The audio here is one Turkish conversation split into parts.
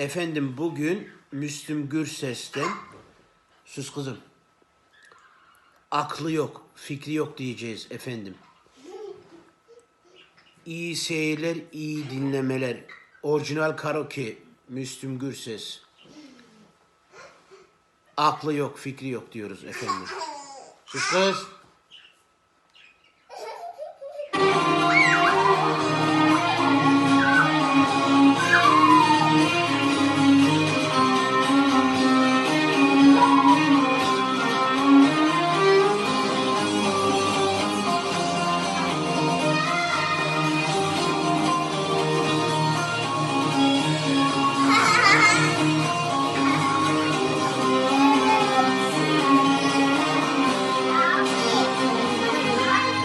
Efendim bugün Müslüm Gürses'ten sus kızım. Aklı yok, fikri yok diyeceğiz efendim. İyi seyirler, iyi dinlemeler. Orijinal karaoke Müslüm Gürses. Aklı yok, fikri yok diyoruz efendim. Sus kız.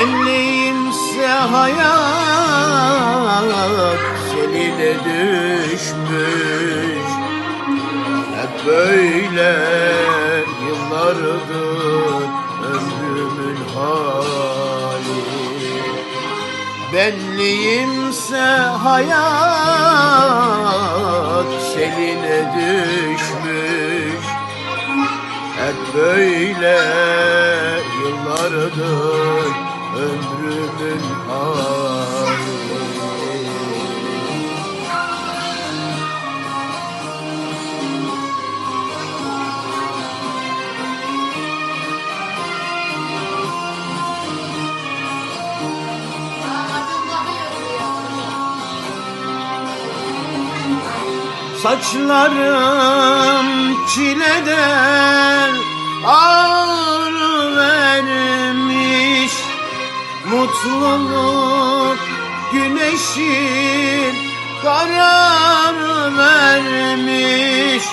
Benliğimse hayat seline düşmüş. Hep böyle yıllardır ömrümün hali. Benliğimse hayat seline düşmüş. Hep böyle yıllardır ömrümün hali Saçlarım çileden ağrı Mutluluk güneşin karar vermiş.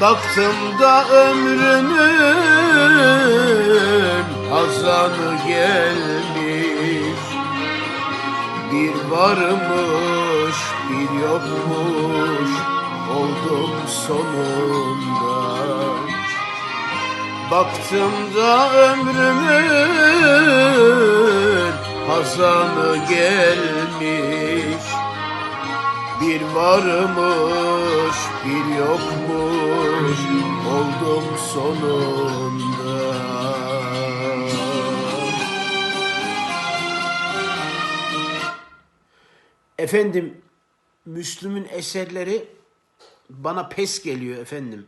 Baktım da ömrünün hazanı gelmiş. Bir varmış bir yokmuş oldum sonunda. Baktım da ömrümün hazanı gelmiş Bir varmış bir yokmuş oldum sonunda Efendim, Müslüm'ün eserleri bana pes geliyor efendim.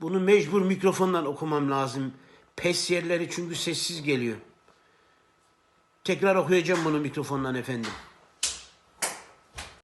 Bunu mecbur mikrofondan okumam lazım. Pes yerleri çünkü sessiz geliyor. Tekrar okuyacağım bunu mikrofondan efendim.